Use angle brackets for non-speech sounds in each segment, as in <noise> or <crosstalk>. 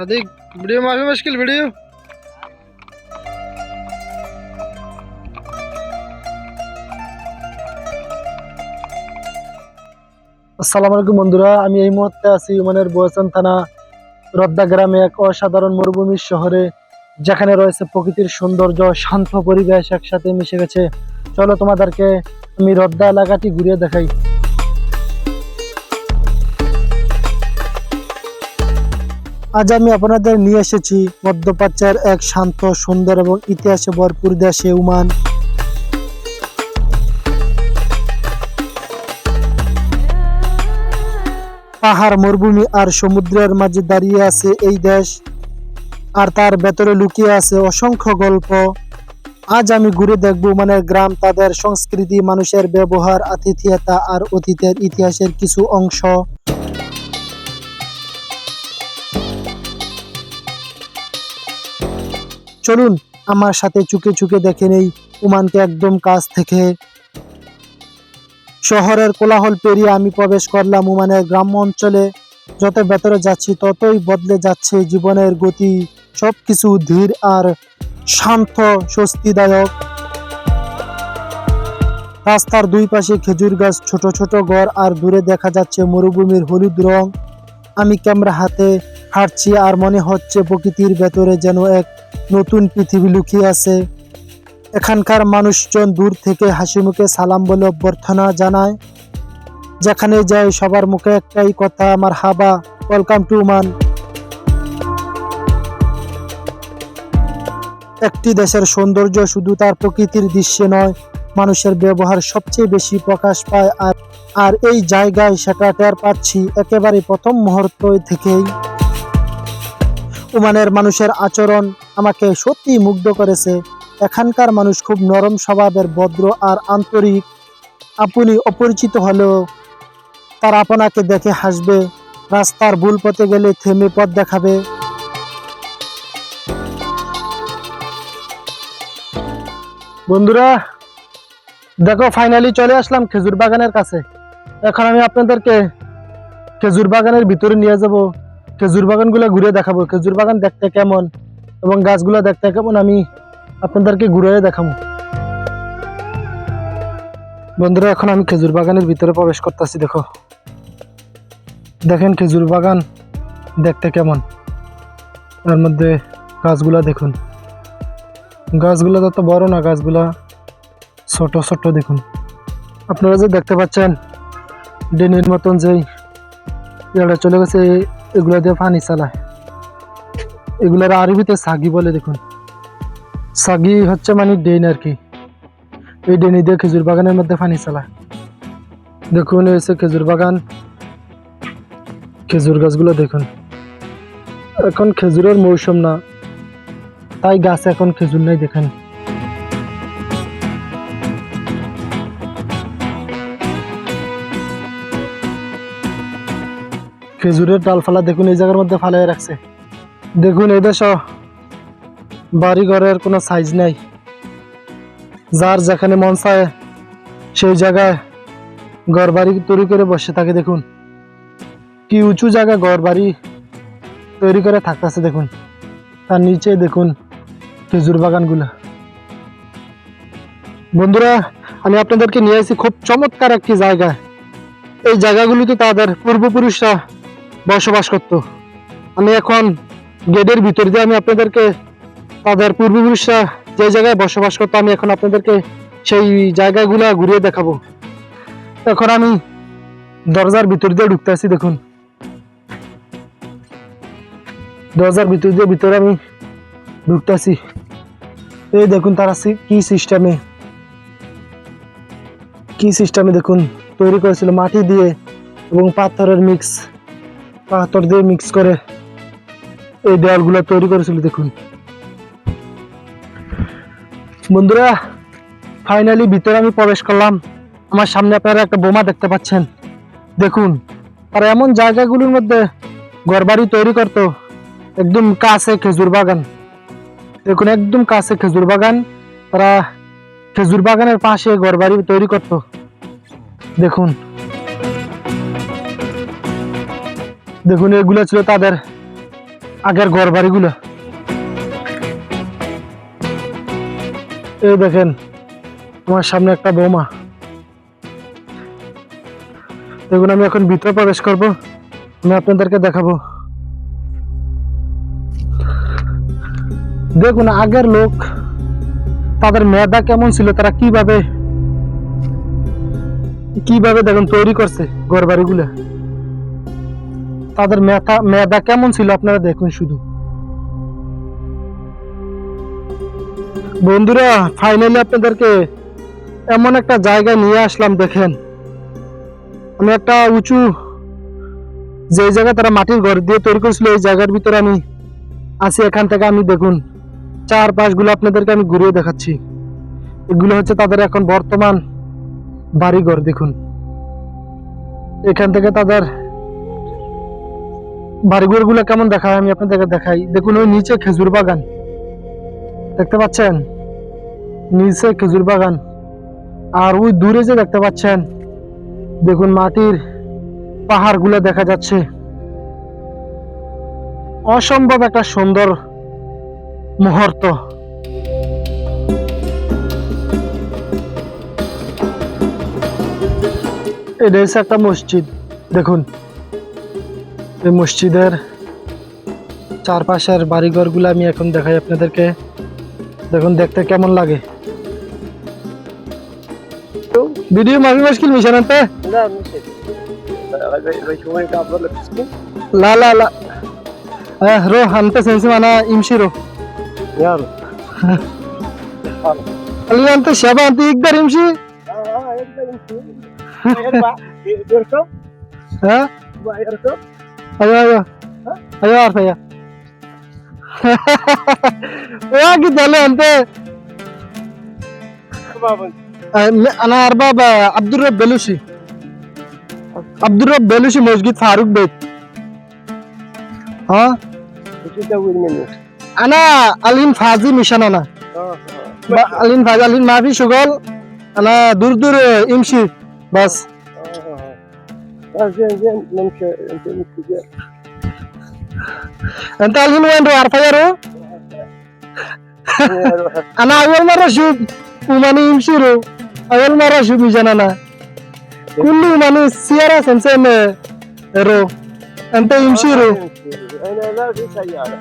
अधिक वीडियो माफी मुश्किल वीडियो আসসালামু আলাইকুম বন্ধুরা আমি এই মুহূর্তে আছি ইউমানের বয়সন থানা রদ্দা গ্রামে এক অসাধারণ মরুভূমির শহরে যেখানে রয়েছে প্রকৃতির সৌন্দর্য শান্ত পরিবেশ একসাথে মিশে গেছে চলো তোমাদেরকে আমি রদ্দা এলাকাটি ঘুরিয়ে দেখাই আজ আমি আপনাদের নিয়ে এসেছি মধ্যপ্রাচ্যের এক শান্ত, সুন্দর এবং ইতিহাসে ভরপুর দেশে উমান। পাহাড়, মরুভূমি আর সমুদ্রের মাঝে দাঁড়িয়ে আছে এই দেশ। আর তার ভেতরে লুকিয়ে আছে অসংখ্য গল্প। আজ আমি ঘুরে দেখব মানে গ্রাম, তাদের সংস্কৃতি, মানুষের ব্যবহার, আতিথেয়তা আর অতীতের ইতিহাসের কিছু অংশ। চলুন, আমার সাথে চুকে চুকে দেখে নেই উমানকে একদম কাছ থেকে। শহরের কোলাহল পেরিয়ে আমি প্রবেশ করলাম উমানের গ্রাম্য অঞ্চলে। যত ভেতরে যাচ্ছি, ততই বদলে যাচ্ছে জীবনের গতি। সবকিছু ধীর আর শান্ত, স্বস্তিদায়ক। রাস্তার দুই পাশে খেজুর গাছ, ছোট ছোট ঘর আর দূরে দেখা যাচ্ছে মরুভূমির হলুদ রং। আমি ক্যামেরা হাতে হাঁটছি আর মনে হচ্ছে প্রকৃতির ভেতরে যেন এক নতুন পৃথিবী লুকিয়ে আছে। এখানকার মানুষজন দূর থেকে হাসি মুখে সালাম বলে অভ্যর্থনা জানায়। যেখানে যায় সবার মুখে একটাই কথা, আমার হাবা ওয়েলকাম টু মান একটি দেশের সৌন্দর্য শুধু তার প্রকৃতির দৃশ্যে নয়, মানুষের ব্যবহার সবচেয়ে বেশি প্রকাশ পায়। আর আর এই জায়গায় সেটা টের পাচ্ছি, একেবারে প্রথম মুহূর্ত থেকেই। ওমানের মানুষের আচরণ আমাকে সত্যি মুগ্ধ করেছে। এখানকার মানুষ খুব নরম স্বভাবের, ভদ্র আর আন্তরিক। আপনি অপরিচিত হলেও তারা আপনাকে দেখে হাসবে, রাস্তার ভুল পথে গেলে থেমে পথ দেখাবে। বন্ধুরা, দেখো ফাইনালি চলে আসলাম খেজুর বাগানের কাছে। এখন আমি আপনাদেরকে খেজুর বাগানের ভিতরে নিয়ে যাব। খেজুর বাগানগুলো ঘুরে দেখাবো। খেজুর বাগান দেখতে কেমন এবং গাছগুলো দেখতে কেমন আমি আপনাদেরকে ঘুরে দেখাবো। বন্ধুরা, এখন আমি খেজুর বাগানের ভিতরে প্রবেশ করতেছি, দেখো। দেখেন খেজুর বাগান দেখতে কেমন। তার মধ্যে গাছগুলা দেখুন। গাছগুলো তত বড় না, গাছগুলা ছোট ছোট দেখুন। আপনারা যে দেখতে পাচ্ছেন, ডেনির মতন যেই এটা চলে গেছে এগুলো দিয়ে পানি চালায়। এগুলোর আরবিতে সাগি বলে দেখুন। সাগি হচ্ছে মানে ডেন আর কি। এই ডেনি দিয়ে খেজুর বাগানের মধ্যে পানি চালায়। দেখুন এসে খেজুর বাগান। খেজুর গাছগুলো দেখুন। এখন খেজুরের মৌসুম না। তাই গাছে এখন খেজুর নাই দেখেন। খেজুরের ডালফালা দেখুন, এই জায়গার মধ্যে ফালাই রাখছে। দেখুন, এই দেশ বাড়ি ঘরের কোনো সাইজ নাই। যার যেখানে মন চায়, সেই জায়গায় ঘর বাড়ি তৈরি করে বসে থাকে, দেখুন। কি উঁচু জায়গায় ঘর বাড়ি তৈরি করে থাকতেছে, দেখুন। তার নিচে, দেখুন, খেজুর বাগানগুলা। বন্ধুরা, আমি আপনাদেরকে নিয়ে আসি খুব চমৎকার একটি জায়গায় এই জায়গাগুলিতে তাদের পূর্বপুরুষরা বসবাস করত। আমি এখন গেটের ভিতর দিয়ে আমি আপনাদেরকে তাদের পূর্বপুরুষরা যে জায়গায় বসবাস করতো, আমি এখন আপনাদেরকে সেই জায়গাগুলা ঘুরিয়ে দেখাবো। এখন আমি দরজার ভিতর দিয়ে ঢুকতে আছি দেখুন। দরজার ভিতর দিয়ে ভিতরে আমি ঢুকতেছি এই দেখুন তারা কি সিস্টেমে। কি সিস্টেমে দেখুন, তৈরি করেছিল মাটি দিয়ে এবং পাথরের মিক্স। পাথর দিয়ে মিক্স করে এই দেওয়ালগুলো তৈরি করেছিল, দেখুন। বন্ধুরা ফাইনালি ভিতরে আমি প্রবেশ করলাম। আমার সামনে আপনারা একটা বোমা দেখতে পাচ্ছেন। দেখুন, আর এমন জায়গাগুলোর মধ্যে ঘরবাড়ি তৈরি করতো একদম কাছে খেজুর বাগান। দেখুন, একদম কাছে খেজুর বাগান। তারা খেজুর বাগানের পাশে ঘরবাড়ি তৈরি করতো। দেখুন দেখুন, এগুলো ছিল তাদের আগের ঘর বাড়িগুলো। এই দেখেন, আমার সামনে একটা বোমা। দেখুন, আমি এখন ভিতরে প্রবেশ করব, আমি আপনাদেরকে দেখাবো। দেখুন, আগের লোক, তাদের মেধা কেমন ছিল, তারা কীভাবে কীভাবে দেখুন, তৈরি করছে ঘর বাড়িগুলো। তাদের মেধা মেধা কেমন ছিল আপনারা দেখুন শুধু। বন্ধুরা ফাইনালি আপনাদেরকে এমন একটা জায়গায় নিয়ে আসলাম, দেখেন। আমি একটা উঁচু, যে জায়গা তারা মাটির ঘর দিয়ে তৈরি করেছিল, এই জায়গার ভিতরে আমি আছি, এখান থেকে আমি দেখুন চার পাঁচগুলো আপনাদেরকে আমি ঘুরিয়ে দেখাচ্ছি। এগুলো হচ্ছে তাদের এখন বর্তমান বাড়িঘর, দেখুন। এখান থেকে তাদের বাড়িঘরগুলো কেমন দেখায়? আমি আপনাদেরকে দেখাই। দেখুন, ওই নিচে খেজুর বাগান। দেখতে পাচ্ছেন? নিচে খেজুর বাগান। আর ওই দূরে যে দেখতে পাচ্ছেন, দেখুন মাটির পাহাড়গুলো দেখা যাচ্ছে। অসম্ভব একটা সুন্দর মুহূর্ত। এটা হচ্ছে একটা মসজিদ। দেখুন এই মসজিদের চারপাশের বাড়িঘরগুলো আমি এখন দেখাই আপনাদেরকে। দেখুন দেখতে কেমন লাগে? ভিডিও মাফি মুশকিল মিশান তে লা লা লা। আহ রো হামতে সেন্সি মানা ইমশিরো রো। আলি হামতে শাবা হামতে একদার ইমশি হ্যাঁ হ্যাঁ انت يقدر يمشي اه يقدر يمشي يرفع يركب ها يبغى يركب ايوه ايوه ايوه عارف ايوه واجد والله انت بابا آه، انا ارباب آه، عبد الرب بلوشي عبد الرب بلوشي مسجد فاروق بيت ها ايش تسوي منه؟ انا الين فازي مشان انا اه ب- الين فازي الين ما في شغل انا دور دور آه، امشي بس اه زين زين نمشي انت زين أنت الين وين رو روح <laughs> أنا أول مرة أشوف وماني يمشي رو أول مرة أشوف مشان أنا. كله ماني سيارة سمسم آه، رو. أنت يمشي رو أنا لا في سيارة.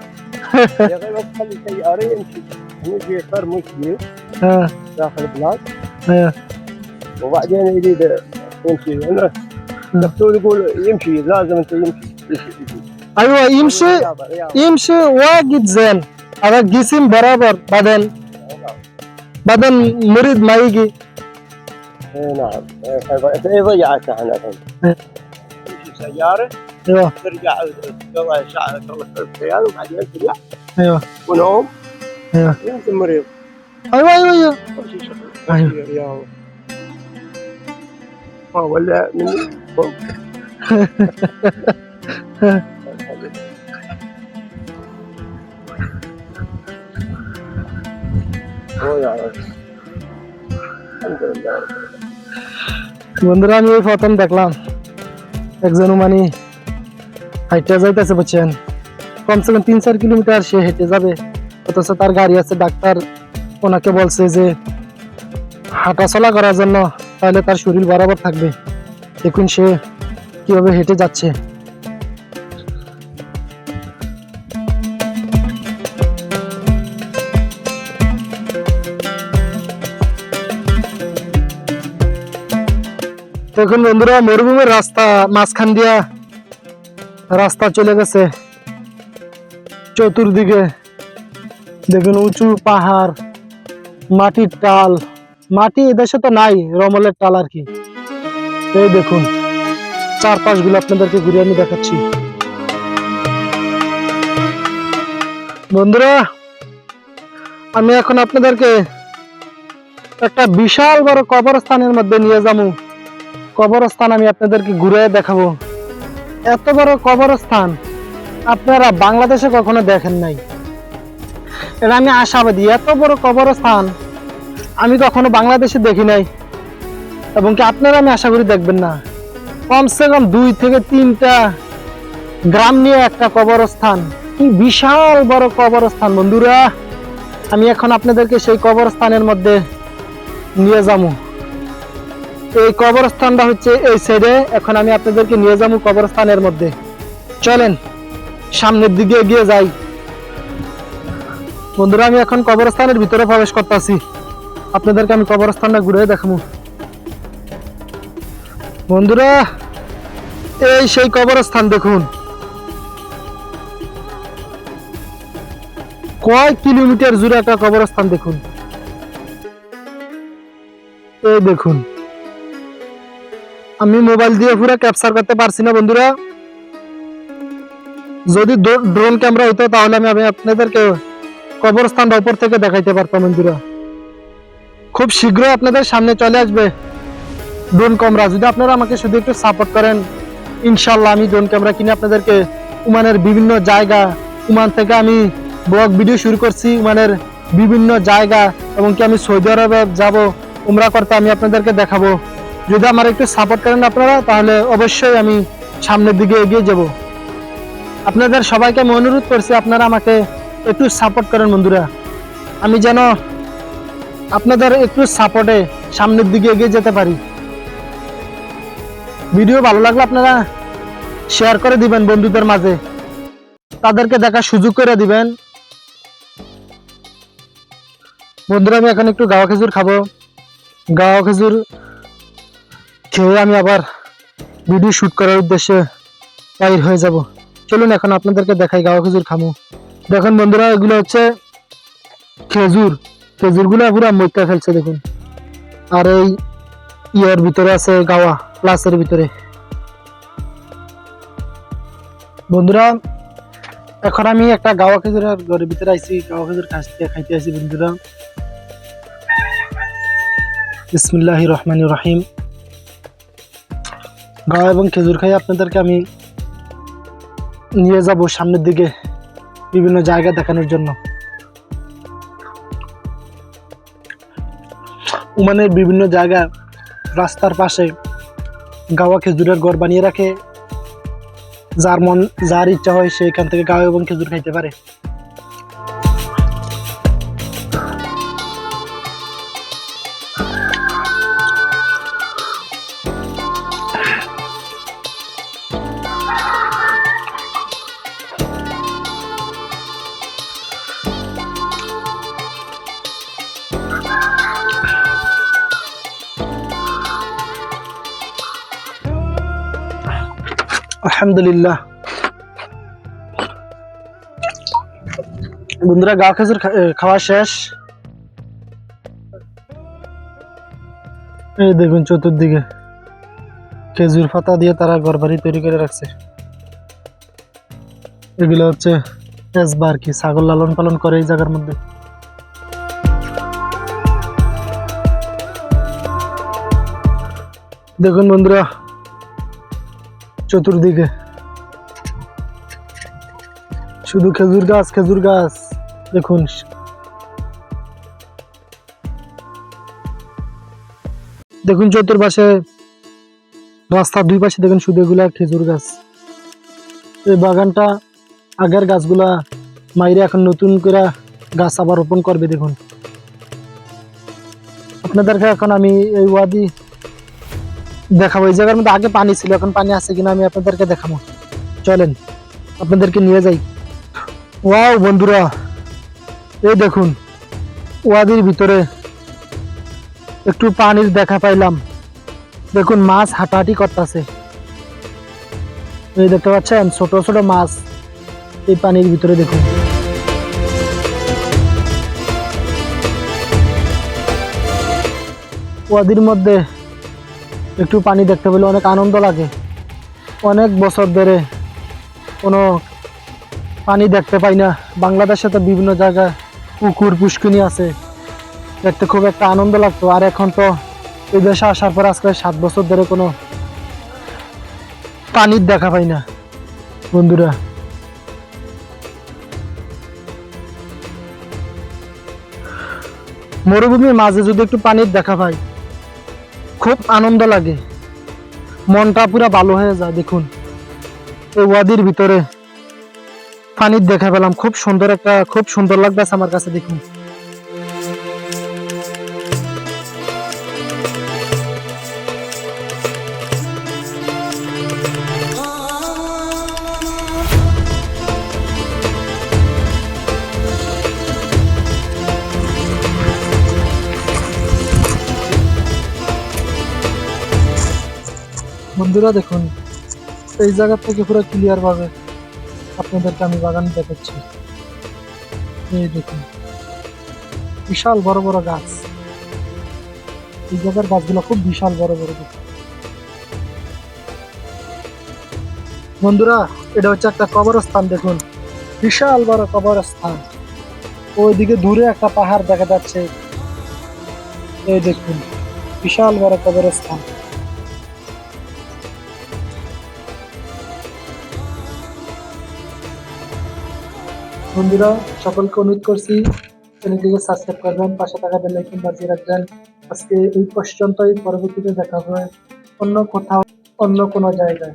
<laughs> يا أخي بس خلي سيارة يمشي. نجي صار مشي ها داخل البلاد ها وبعدين يريد يمشي. الدكتور يقول يمشي لازم أنت يمشي. أيوه يمشي. يمشي واجد زين. هذا جسم برابر بعدين بعدين مريض ما يجي. إي نعم. إيه ضيعتها إحنا الحين. تمشي سيارة أيوه. ترجع تقضي ساعه تخلص الريال وبعدين ترجع. أيوه. ونوم. أيوه. يمكن مريض. أيوه أيوه أيوه. Oh, Wala. Uh, mm, বন্ধুরা, আমি প্রথম দেখলাম। একজন মানে হাইটে যাইতেছে, বুঝছেন? কমসে কম তিন চার কিলোমিটার সে হেঁটে যাবে। অথচ তার গাড়ি আছে, ডাক্তার ওনাকে বলছে যে হাঁটা চলা করার জন্য তাহলে তার শরীর বরাবর থাকবে। দেখুন সে কীভাবে হেঁটে যাচ্ছে। দেখুন বন্ধুরা, মরুভূমির রাস্তা মাঝখান দিয়া রাস্তা চলে গেছে। চতুর্দিকে দেখুন উঁচু পাহাড়, মাটির টাল। মাটি এদেশে তো নাই, রমলের টাল আর কি। এই দেখুন, চারপাশগুলো আপনাদেরকে ঘুরে আমি দেখাচ্ছি। বন্ধুরা, আমি এখন আপনাদেরকে একটা বিশাল বড় কবরস্থানের মধ্যে নিয়ে যাব। কবরস্থান আমি আপনাদেরকে ঘুরে দেখাবো। এত বড় কবরস্থান আপনারা বাংলাদেশে কখনো দেখেন নাই। এটা আমি আশাবাদী, এত বড় কবরস্থান আমি কখনো বাংলাদেশে দেখি নাই। এবং কি আপনারা আমি আশা করি দেখবেন না। কমসে কম দুই থেকে তিনটা গ্রাম নিয়ে একটা কবরস্থান। কি বিশাল বড় কবরস্থান, বন্ধুরা। আমি এখন আপনাদেরকে সেই কবরস্থানের মধ্যে নিয়ে যাব। এই কবরস্থানটা হচ্ছে এই সাইডে এখন আমি আপনাদেরকে নিয়ে যাব কবরস্থানের মধ্যে। চলেন, সামনের দিকে এগিয়ে যাই। বন্ধুরা, আমি এখন কবরস্থানের ভিতরে প্রবেশ করতেছি। আপনাদেরকে আমি কবরস্থানটা ঘুরে দেখাবো। বন্ধুরা, এই সেই কবরস্থান দেখুন। কয় কিলোমিটার জুড়ে একটা কবরস্থান দেখুন। এই দেখুন। আমি মোবাইল দিয়ে পুরো ক্যাপচার করতে পারছি না, বন্ধুরা। যদি ড্রোন ক্যামেরা হইতো, তাহলে আমি আপনাদেরকে কবরস্থানটা উপর থেকে দেখাইতে পারতাম, বন্ধুরা। খুব শীঘ্রই আপনাদের সামনে চলে আসবে। ড্রোন ক্যামেরা যদি আপনারা আমাকে শুধু একটু সাপোর্ট করেন ইনশাল্লাহ আমি ড্রোন ক্যামেরা কিনে আপনাদেরকে উমানের বিভিন্ন জায়গা, উমান থেকে আমি ব্লগ ভিডিও শুরু করছি, উমানের বিভিন্ন জায়গা, এবং কি আমি সৌদি আরবে যাব, উমরা করতে আমি আপনাদেরকে দেখাবো। যদি আমার একটু সাপোর্ট করেন আপনারা, তাহলে অবশ্যই আমি সামনের দিকে এগিয়ে যাব। আপনাদের সবাইকে আমি অনুরোধ করছি, আপনারা আমাকে একটু সাপোর্ট করেন বন্ধুরা। আমি যেন আপনাদের একটু সাপোর্টে সামনের দিকে এগিয়ে যেতে পারি। ভিডিও ভালো লাগলে আপনারা শেয়ার করে দিবেন বন্ধুদের মাঝে। তাদেরকে দেখার সুযোগ করে দিবেন। বন্ধুরা, আমি এখন একটু গাওয়া খেজুর খাব। গাওয়া খেজুর খেয়ে আমি আবার ভিডিও শুট করার উদ্দেশ্যে বাইর হয়ে যাব। চলুন এখন আপনাদেরকে দেখাই গাওয়া খেজুর খামু। দেখুন বন্ধুরা, এগুলো হচ্ছে খেজুর। খেজুরগুলো পুরো মইকা ফেলছে দেখুন। আর এই ইয়ের ভিতরে আছে গাওয়া ক্লাসের ভিতরে। বন্ধুরা, এখন আমি একটা গাওয়া খেজুরের ঘরের ভিতরে আইছি, গাওয়া খেজুর খাইতে খাইতে আইছি বন্ধুরা। বিসমিল্লাহ রহমান রহিম। গাওয়া এবং খেজুর খাই আপনাদেরকে আমি নিয়ে যাব সামনের দিকে বিভিন্ন জায়গা দেখানোর জন্য। উমানের বিভিন্ন জায়গা রাস্তার পাশে গাওয়া খেজুরের ঘর বানিয়ে রাখে। যার মন, যার ইচ্ছা হয় সেখান থেকে গাওয়া এবং খেজুর খাইতে পারে। আলহামদুলিল্লাহ। বন্ধুরা, গা খেজুর খাওয়া শেষ। এই দেখুন চতুর্দিকে খেজুর পাতা দিয়ে তারা ঘর বাড়ি তৈরি করে রাখছে। এগুলো হচ্ছে এসবা আর কি ছাগল লালন পালন করে এই জায়গার মধ্যে। দেখুন বন্ধুরা চতুর্দিকে। শুধু খেজুর গাছ খেজুর গাছ। দেখুন। দেখুন চতুর্পাশে রাস্তার দুই পাশে দেখুন শুধু এগুলা খেজুর গাছ। এই বাগানটা আগের গাছগুলা মাইরে এখন নতুন করে গাছ আবার রোপণ করবে, দেখুন। আপনাদেরকে এখন আমি এই ওয়াদি দেখাবো। এই জায়গার মধ্যে আগে পানি ছিল, এখন পানি আছে কিনা আমি আপনাদেরকে দেখাবো। চলেন, আপনাদেরকে নিয়ে যাই। ওয়াও বন্ধুরা, এই দেখুন, ওয়াদির ভিতরে একটু পানির দেখা পাইলাম। দেখুন, মাছ হাঁটাহাঁটি করতেছে। এই দেখতে পাচ্ছেন, ছোট ছোট মাছ এই পানির ভিতরে দেখুন। ওয়াদির মধ্যে একটু পানি দেখতে পেলে অনেক আনন্দ লাগে। অনেক বছর ধরে কোনো পানি দেখতে পাই না। বাংলাদেশে তো বিভিন্ন জায়গায় পুকুর পুষ্কিনি আছে। দেখতে খুব একটা আনন্দ লাগতো। আর এখন তো এই দেশে আসার পর আজকে সাত বছর ধরে কোনো পানির দেখা পাই না, বন্ধুরা। মরুভূমির মাঝে যদি একটু পানির দেখা পাই খুব আনন্দ লাগে। মনটা পুরা ভালো হয়ে যায়, দেখুন। এই ওয়াদির ভিতরে। পানির দেখা পেলাম। খুব সুন্দর একটা, খুব সুন্দর লাগতেছে আমার কাছে, দেখুন। বন্ধুরা দেখুন, এই জায়গা থেকে পুরো ক্লিয়ার ভাবে আপনাদেরকে আমি বাগান দেখাচ্ছি। এই দেখুন, বিশাল বড় বড় গাছ। এই জায়গার গাছগুলো খুব বিশাল বড় বড় দেখুন বন্ধুরা, এটা হচ্ছে একটা কবরস্থান, দেখুন। বিশাল বড় কবরস্থান। ওইদিকে দূরে একটা পাহাড় দেখা যাচ্ছে। এই দেখুন, বিশাল বড় কবরস্থান। বন্ধুরা, সকলকে অনুরোধ করছি চ্যানেলটিকে সাবস্ক্রাইব করবেন, পাশে থাকা বেল আইকন বাজিয়ে রাখবেন। আজকে এই পর্যন্তই, পরবর্তীতে দেখা হবে অন্য কোথাও, অন্য কোনো জায়গায়।